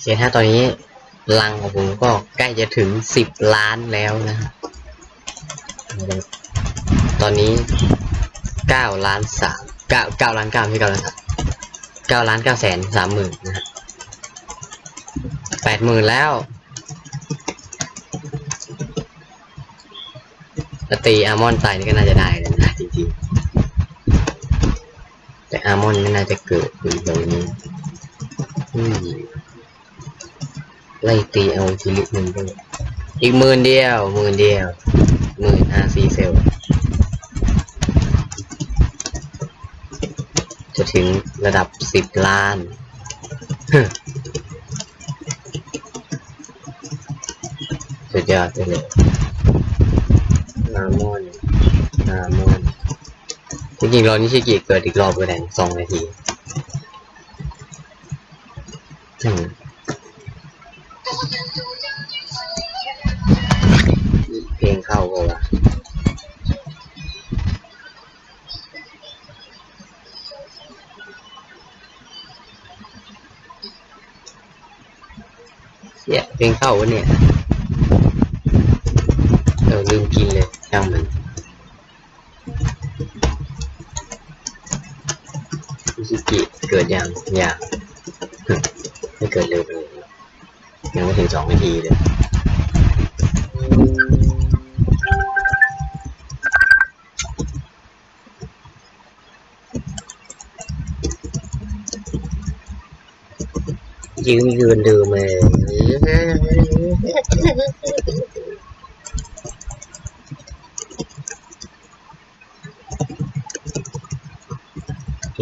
เคถ้าตอนนี้ลังของผมก็ใกล้จะถึงสิบล้านแล้วนะฮะตอนนี้เก้าล้านสามเก้าเก้าล้านเก้าไม่เก้าล้านเก้าล้านเก้าแสนสามหมื่นนะฮะแปดหมื่นแล้วตีอาร์มอนใส่นี่ก็น่าจะได้แล้วนะจริงๆแต่อาร์มอนไม่น่าจะเกิดอยู่ตรงนี้อืม ไล่ตีเอาจิลิมันด้วยอีกหมื่นเดียวหมื่นเดียวหมื่นอาซีเซลจะถึงระดับสิบล้านสุดยอดไปเลยนามอนนามอนจริงๆรอนิชิกิเกิดอีกรอบก็ได้สองนาทีอืม เสียเพลงเข้าวะเนี่ย เออลืมกินเลยช่างมันมิชิกิเกิดยังยังไม่เกิดเร็วเลยยังไม่ถึงสองนาทีเลยยืมยืนดูมา ฮ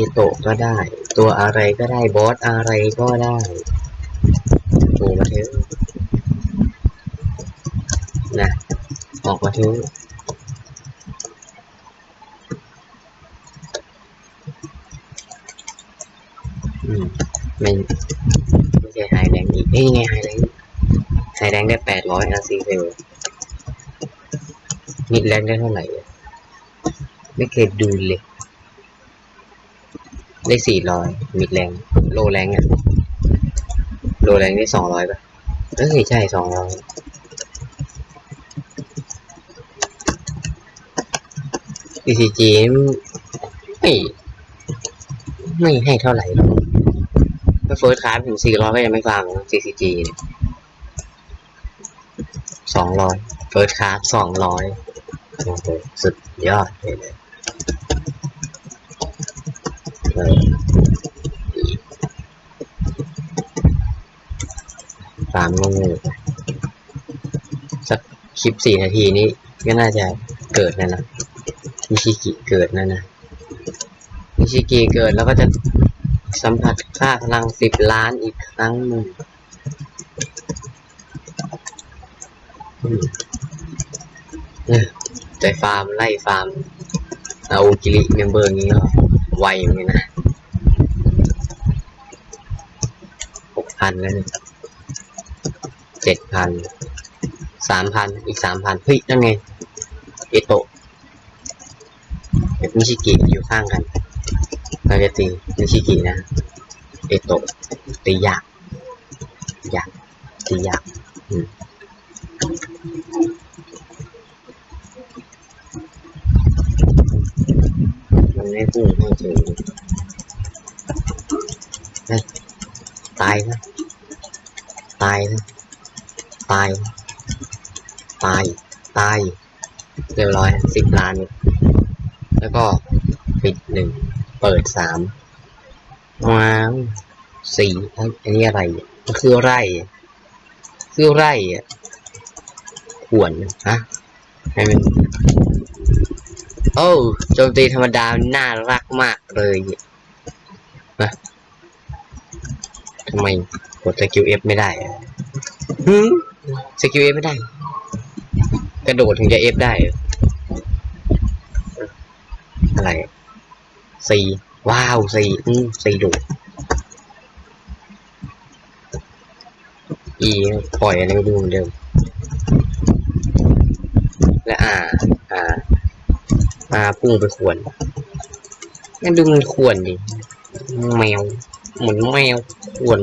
ิโตะก็ได้ ตัวอะไรก็ได้ บอสอะไรก็ได้โผล่มาเถอะนะออกมาเถอะอืมไม่ไม่ใช่ไฮแรงอีกเอ้ยยังไงไฮแรง งได้แปดร้อยอาซีเซลมิดแรงได้เท่าไหร่ ไม่เคยดูเลย ได้สี่ร้อยมิดแรงโลแรงอะโลแรงได้สองร้อยป่ะเอ้ยใช่สองร้อย ECG ไม่ไม่ให้เท่าไหร่หรอกถ้าเฟิร์สคลาสถึงสี่ร้อยก็ยังไม่ฟัง CCG เนี่ย สองร้อยเฟิร์สคลาสสองร้อยโอ้โหสุดยอดเลยเลยเออฟามงงสักคลิปสี่นาทีนี้ก็น่าจะเกิดนั่นนะนิชิกิเกิดนั่นนะนิชิกิเกิดแล้วก็จะสัมผัสค่าพลังสิบล้านอีกครั้งหนึ่ง แต่ฟาร์มไล่ฟาร์มเอากิริเมมเบอร์นี้ก็ไวเหมือนกันนะหกพันแล้วเนี่ยเจ็ดพันสามพันอีกสามพันเฮ้ยนั่นไงเอโตะกับนิชิกิอยู่ข้างกันเราจะตีนิชิกินะเอโตะตียากยากตียากอืม มันไม่พุ่งไม่ถึงเฮ้ยตายนะตายนะตาย ตาย ตาย เรียบร้อยสิบล้าน แล้วก็ปิดหนึ่ง เปิดสามว้าวสี่อันนี้อะไร มันคือไร่ คือไร่อะ ขวนฮะให้มันโอ้โจมตีธรรมดาน่ารักมากเลยนะทำไมกดสกิลเอฟไม่ได้ฮึสกิลเอฟไม่ได้ กระโดดถึงจะเอฟได้ออะไรสี่ว้าวสี่อืมสี่โดดอีปล่อยอะไรไม่รู้เหมือนเดิม และอาอาอาพุ่งไปขวนงั้นดูมันขวนดิแมวเหมือนแมวขวน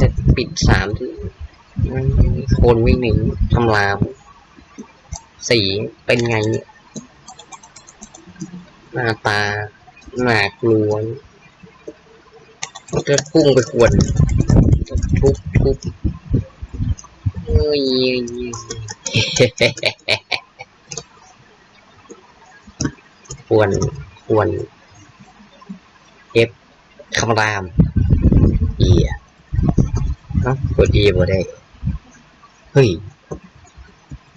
จะปิดสามที่คนวิ่งหนีทำลามสีเป็นไงหน้าตาหนากลัวจะพุ่งไปขวนทุบทุบ ยควรควรเอฟคำรามเอียเอ้ากดอีบ่ได้ เฮ้ย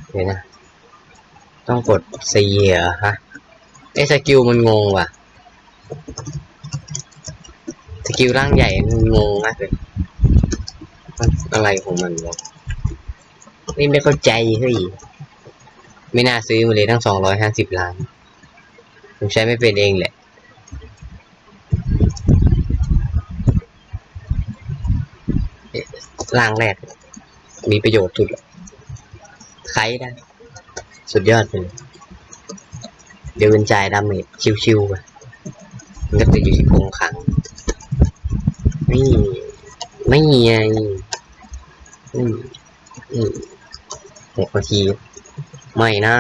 เดี๋ยวนะ ต้องกดซีเหรอฮะไอสกิลมันงงว่ะ สกิลร่างใหญ่มันงงมากเลย อะไรของมันวะ นี่ไม่เข้าใจเฮ้ยไม่น่าซื้อมาเลยตั้งสองร้อยห้าสิบล้าน ผมใช้ไม่เป็นเองแหละร่างแรก มีประโยชน์สุดใครได้ สุดยอดเลยเดี๋ยวเป็นจ่ายดาเมจชิวๆไปมันก็ติดอยู่ที่โครงขังไม่ไม่ไงอืมอืม หกนาที ไม่นะ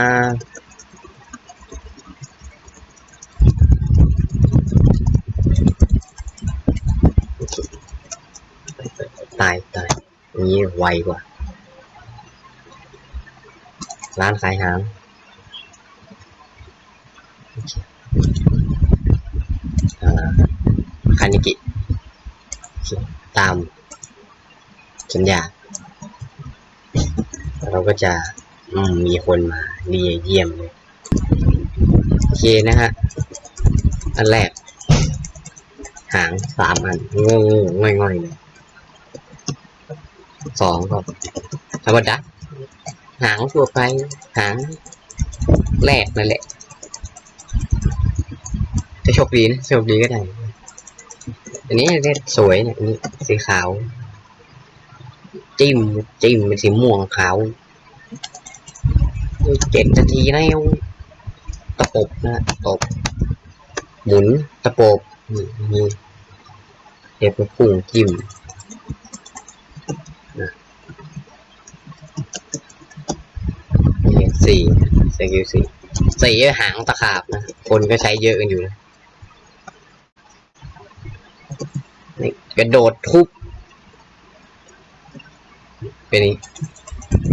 ตายตายอย่างนี้ไวกว่า ร้านขายหางคานิกิ ตามสัญญา เราก็จะมมีคนมาเรียเยี่ยมเลยโอเคนะฮะ อันแรก หางสามอันงงง่อยๆเลยสองก็ธรรมดาหางทั่วไป หางแรกนั่นแหละจะโชคดีนะโชคดีก็ได้ อันนี้เล่สวยเนี่ยอันนี้สีขาว จิ้มจิ้มเป็นสีม่วงขาวเจ็ดนาทีแล้วตะปบนะตบ หมุนตะปบนี่นี่เด็บพุ่งจิ้มสี่สกิลสี่สี่หางตะขาบนะ คนก็ใช้เยอะกันอยู่นะนี่กระโดดทุบ เป็นนี้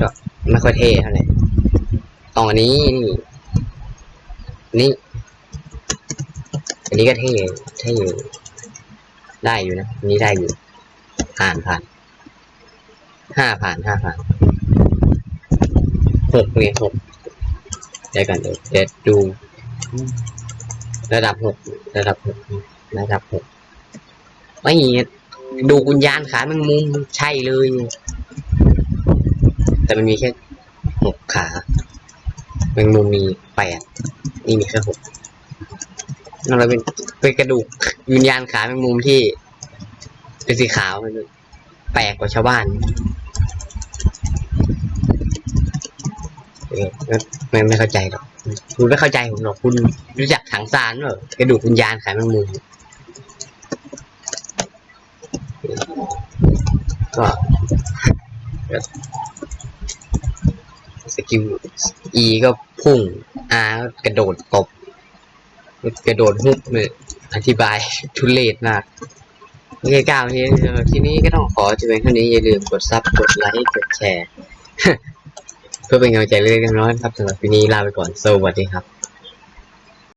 ก็ไม่ค่อยเท่เท่าไหร่ตอนนี้นี่นี่ อันนี้ก็เท่เท่อยู่ ได้อยู่นะนนี้ได้อยู่ ผ่านผ่านห้าผ่านห้าผ่านหกเนี่ยหกเดี๋ยวกันเดี๋ยวเดี๋ยวดู ระดับหกระดับหกระดับหกไม่ดูกุญญาณขาแมงมุมใช่เลย แต่มันมีแค่หกขาแมงมุมมีแปดนี่มีแค่หกนั่นเราเป็นเป็นกระดูกวิญญาณขาแมงมุมที่ เป็นสีขาวมันแปลกกว่าชาวบ้านเออไม่ไม่เข้าใจหรอกคุณไม่เข้าใจผมหรอกคุณรู้จักถังซานเหรอกระดูกวิญญาณขายแมงมุมก็ ก็สกิล E ก็พุ่ง R ก็กระโดดตบ กระโดดฮุบเลยอธิบายทุเรศมากโอเคก้าวทีทีนี้ก็ต้องขอจบเป็นเท่านี้อย่าลืมกดซับกดไลค์กดแชร์ เพื่อเป็นกำลังใจเล็กๆน้อยๆครับสำหรับวันนี้ลาไปก่อนสวัสดีครับ